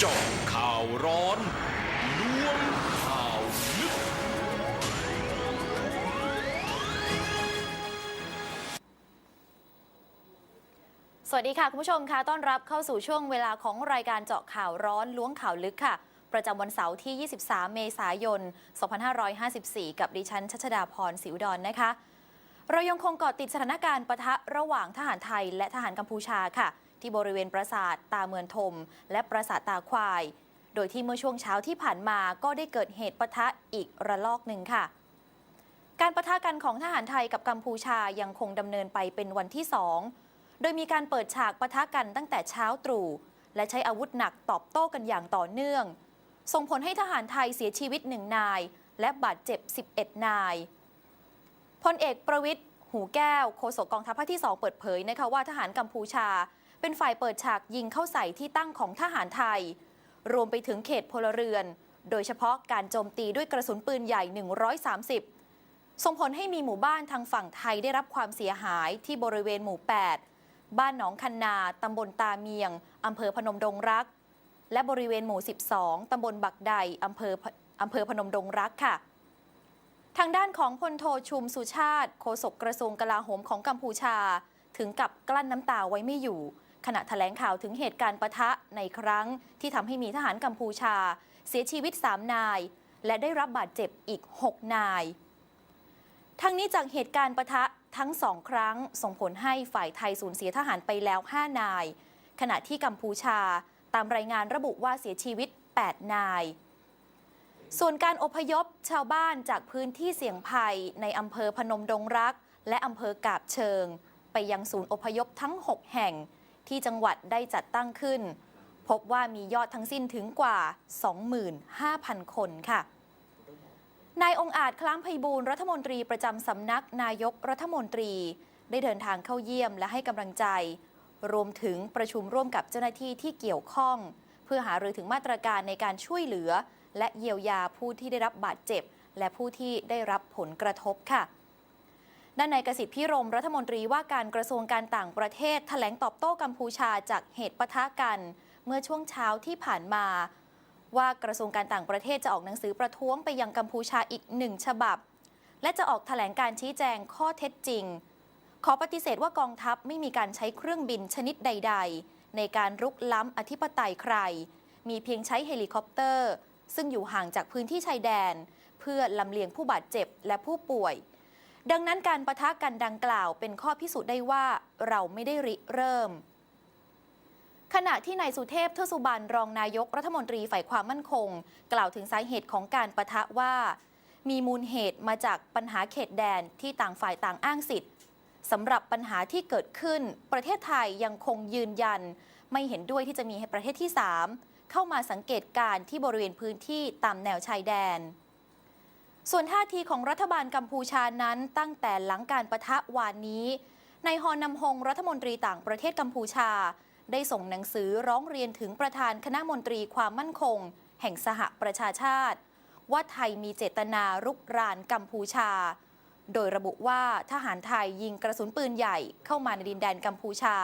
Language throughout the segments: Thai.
เจาะข่าวร้อนล้วงข่าวลึก สวัสดีค่ะ คุณผู้ชมค่ะต้อนรับเข้าสู่ช่วงเวลาของรายการเจาะข่าวร้อนล้วงข่าวลึกค่ะ ประจำวันเสาร์ที่ 23 เมษายน 2554 กับดิฉันชัชดาพรศิวดอนนะคะ เรายังคงเกาะติดสถานการณ์ปะทะระหว่างทหารไทยและทหารกัมพูชาค่ะ ที่บริเวณปราสาทตาเมือนทมและปราสาทตาควาย โดยที่เมื่อช่วงเช้าที่ผ่านมาก็ได้เกิดเหตุปะทะอีกระลอกหนึ่งค่ะ การปะทะกันของทหารไทยกับกัมพูชายังคงดำเนินไปเป็นวันที่สองโดยมีการเปิดฉากปะทะกันตั้งแต่เช้าตรู่และใช้อาวุธหนักตอบโต้กันอย่างต่อเนื่อง ส่งผลให้ทหารไทยเสียชีวิตหนึ่งนาย และบาดเจ็บ 11 นายพลเอกประวิทย์หูแก้วโฆษกกองทัพภาคที่ 2 เปิดเผยนะคะว่าทหารกัมพูชา เป็นฝ่ายเปิดฉากยิงเข้าใส่ที่ตั้งของทหารไทย รวมไปถึงเขตพลเรือน โดยเฉพาะการโจมตีด้วยกระสุนปืนใหญ่ 130 ส่งผลให้มีหมู่บ้านทางฝั่งไทยได้รับความเสียหายที่บริเวณหมู่ 8 บ้านหนองคันนาตำบลตาเมียงอำเภอพนมดงรัก และบริเวณหมู่ 12ตำบลบักใดอำเภออำเภอพนมดงรักค่ะทางด้านของพลโทชุมสุชาติ โฆษกกระทรวงกลาโหมของกัมพูชา ถึงกับกลั้นน้ำตาไว้ไม่อยู่ ขณะแถลงข่าวถึงเหตุการณ์ปะทะในครั้ง ที่ทำให้มีทหารกัมพูชา เสียชีวิต 3 นาย และได้รับบาดเจ็บอีก 6 นาย ทั้งนี้จากเหตุการณ์ปะทะทั้งสองครั้งส่งผลให้ฝ่ายไทยสูญเสียทหารไปแล้ว 5 นาย ขณะที่กัมพูชาตามรายงานระบุว่าเสียชีวิต 8 นาย ส่วนการอพยพชาวบ้านจากพื้นที่เสี่ยงภัยในอำเภอพนมดงรัก และอำเภอกาบเชิง ไปยังศูนย์อพยพทั้ง 6 แห่ง ที่จังหวัดได้จัดตั้งขึ้น พบว่ามียอดทั้งสิ้นถึงกว่า 25,000 คนค่ะนายองอาจคล้ามไพบูลรัฐมนตรีประจำสำนักนายกรัฐมนตรี ได้เดินทางเข้าเยี่ยมและให้กำลังใจ รวมถึงประชุมร่วมกับเจ้าหน้าที่ที่เกี่ยวข้อง เพื่อหารือถึงมาตรการในการช่วยเหลือ และเยียวยาผู้ที่ได้รับบาดเจ็บ และผู้ที่ได้รับผลกระทบค่ะ ด้านนายกสิทธิพิรมรัฐมนตรีว่าการกระทรวงการต่างประเทศแถลงตอบโต้กัมพูชาจากเหตุปะทะกัน เมื่อช่วงเช้าที่ผ่านมา ว่ากระทรวงการต่างประเทศจะออกหนังสือประท้วงไปยังกัมพูชาอีกหนึ่งฉบับ และจะออกแถลงการชี้แจงข้อเท็จจริง ขอปฏิเสธว่ากองทัพไม่มีการใช้เครื่องบินชนิดใด ๆ ในการรุกล้ำอธิปไตยใคร มีเพียงใช้เฮลิคอปเตอร์ ซึ่งอยู่ห่างจากพื้นที่ชายแดน เพื่อลำเลียงผู้บาดเจ็บและผู้ป่วย ดังนั้นการประทะกันดังกล่าวเป็นข้อพิสูจน์ได้ว่าเราไม่ได้ริเริ่ม ขณะที่นายสุเทพเทอกสุบรรณรองนายกรัฐมนตรีฝ่ายความมั่นคง กล่าวถึงสาเหตุของการประทะว่า มีมูลเหตุมาจากปัญหาเขตแดนที่ต่างฝ่ายต่างอ้างสิทธิ์สำหรับปัญหาที่เกิดขึ้น ประเทศไทยยังคงยืนยัน ไม่เห็นด้วยที่จะมีประเทศที่ 3 เข้ามาสังเกตการณ์ที่บริเวณพื้นที่ตามแนวชายแดน ส่วนท่าทีของรัฐบาลกัมพูชานั้นตั้งแต่หลังการประทะวานนี้นายฮอนนำฮงรัฐมนตรีต่างประเทศกัมพูชา ได้ส่งหนังสือร้องเรียนถึงประธานคณะมนตรีความมั่นคง แห่งสหประชาชาติ ว่าไทยมีเจตนารุกรานกัมพูชา โดยระบุว่าทหารไทยยิงกระสุนปืนใหญ่เข้ามาในดินแดนกัมพูชา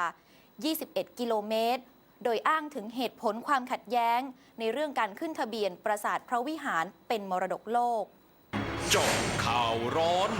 21 กิโลเมตร โดยอ้างถึงเหตุผลความขัดแย้ง ในเรื่องการขึ้นทะเบียนปราสาทพระวิหารเป็นมรดกโลก จาะข่าวร้อน